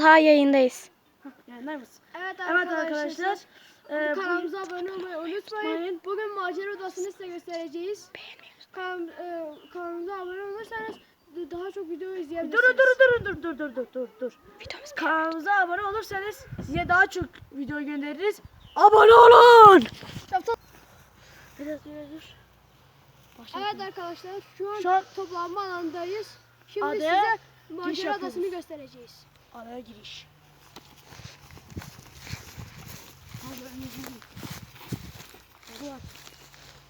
Ha yayındayız. Yayınlar mısın? Evet Evet arkadaşlar. arkadaşlar. e, bu- Kanalımıza abone olmayı unutmayın. Bugün macera odasını size göstereceğiz. Kanal, e, kanalımıza abone olursanız daha çok video Dur izleyebilirsiniz. dur dur dur dur dur dur dur dur. Videomuz Kanalımıza abone olursanız size daha çok video göndeririz. Abone olun. Biraz dur. Evet arkadaşlar şu an, Şu an- toplanma alanındayız. Şimdi Adı, size macera odasını göstereceğiz. Araya giriş.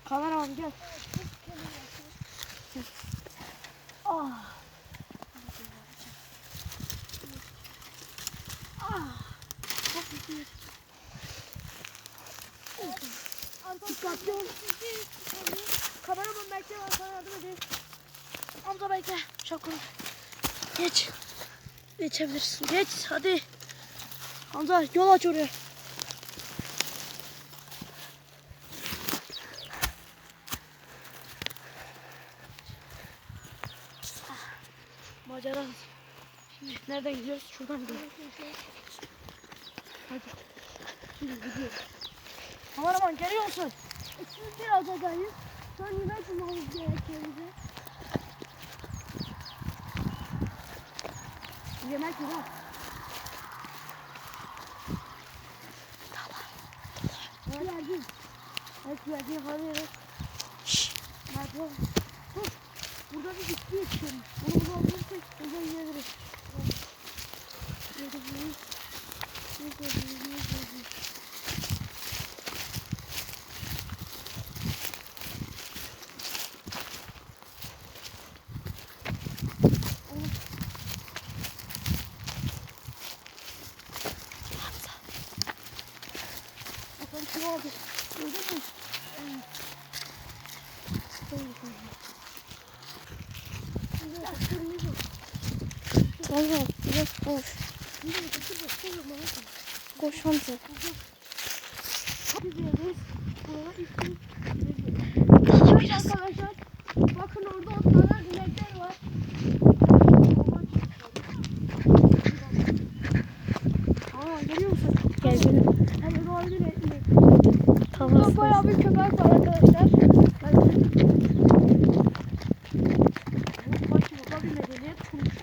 Kameraman gel. Ah. Dikkatli ol. Kameraman bekle ben sana yardım edeyim. Hamza bekle. Şapkanı. Geç. Geçebilirsin. Geç hadi. Hamza yol aç oraya. Macera. Şimdi nereden gidiyoruz? Şuradan gidiyoruz. Hadi. Şimdi gidiyoruz. Kameraman geliyor musun? Biraz adayız. Sonra yemek bulmamız gerekiyor bize. Yemek yok. Geldim. Evet geldi hadi. Merdiven. Dur. Burada bir bitki yetişiyormuş. Bunu bulabilirsek burada yiyebiliriz. Yiyebiliriz. Yiyebiliriz. Yiyebiliriz. Korku vardı. Gördün mü? Tamam, biraz boş. Koş amca. Gidiyoruz. Burada bakın orada otlar, inekler var. köpek var arkadaşlar. Bakın. Bu başı bulabilmediğini tutmuş.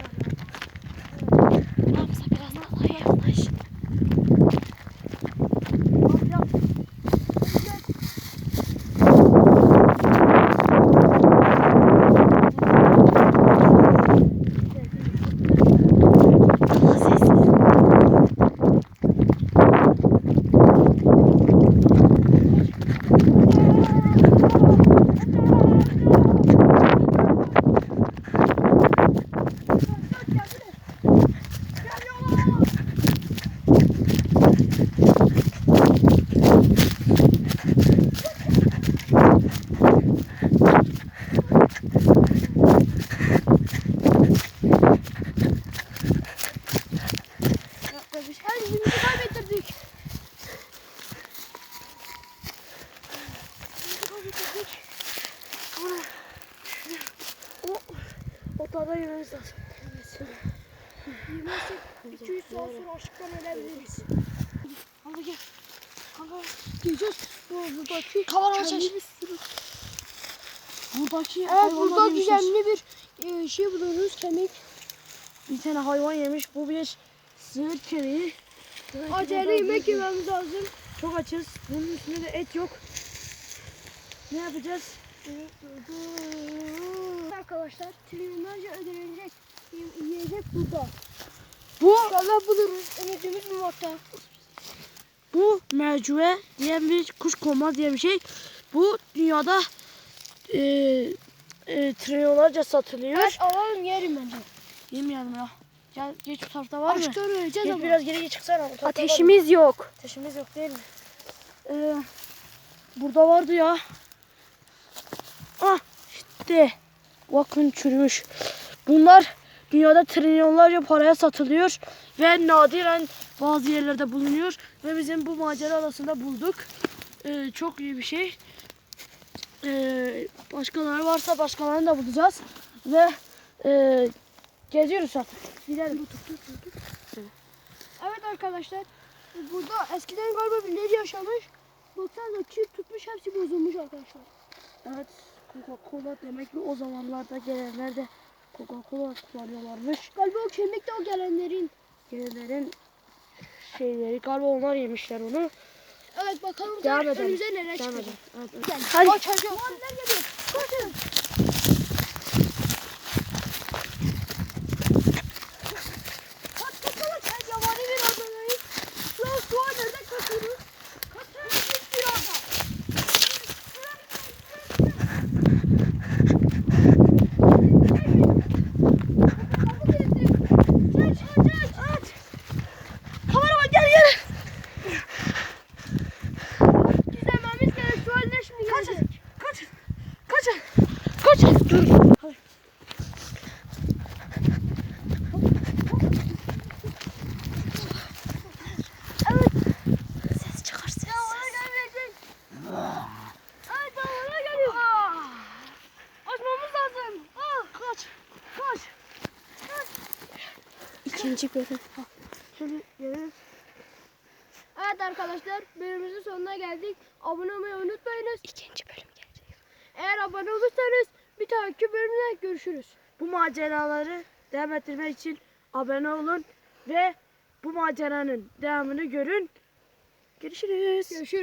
Lazım. Yemezsek 200 saat sonra açlıktan ölebiliriz. Hamza gel. Kanka. Diyeceğiz. Bu buradaki Kamera aç, kendi aç. bir sürü. Buradaki Evet burada gizemli bir e, şey buluyoruz kemik. Bir tane hayvan yemiş. Bu bir sığır kemiği. Acele yemek yememiz lazım. Çok açız. Bunun üstünde de et yok. Ne yapacağız? Arkadaşlar trilyonlarca ödenecek yiyecek burada. Bu İnşallah buluruz. Ümitimiz bu hatta. bu mercue diyen bir kuş konmaz diye bir şey. Bu dünyada e, e, trilyonlarca satılıyor. Evet alalım yerim bence. Yemeyelim ya. Gel geç bu tarafta var mı? Açlıktan öleceğiz ama. biraz geri çıksana. Bu? Ateşimiz yok. Ateşimiz yok değil mi? Ee, burada vardı ya. Ah işte. Bakın çürümüş. Bunlar dünyada trilyonlarca paraya satılıyor. Ve nadiren bazı yerlerde bulunuyor. Ve bizim bu macera adasında bulduk. Ee, çok iyi bir şey. Ee, başkaları varsa başkalarını da bulacağız. Ve e, geziyoruz artık. Gidelim. arkadaşlar. Burada eskiden galiba birileri yaşamış. Baksanıza çift tutmuş hepsi bozulmuş arkadaşlar. Evet. Coca-Cola demek ki o zamanlarda gelenler de Coca-Cola kullanıyorlarmış. Galiba o kemik de o gelenlerin. Gelenlerin şeyleri galiba onlar yemişler onu. Evet bakalım Devam edelim. önümüze neler Devam çıkacak. Evet, evet. Hadi. Hadi. Açacağım. Muhaller geliyor. Koşun. Kaç kaçalım sen yabani bir adamıyız. Şu an şu an nereden kaçıyoruz? Kaçalım biz bir anda. Aç aç aç aç. Kameraman gel gel. Gizlememiz gerek. Şu haline şimdi gelecek. Kaç. Kaç. Kaç. Dur. Hadi. Ses çıkarsın. Ya ona gelmeyecek. Ay tamam ona geliyor. Açmamız lazım. Ah, kaç. Kaç. İkinci bölüm. Şimdi gelelim. Evet arkadaşlar bölümümüzün sonuna geldik. Abone olmayı unutmayınız. İkinci bölüm gelecek. Eğer abone olursanız bir dahaki bölümde görüşürüz. Bu maceraları devam ettirmek için abone olun ve bu maceranın devamını görün. Görüşürüz. Görüşürüz.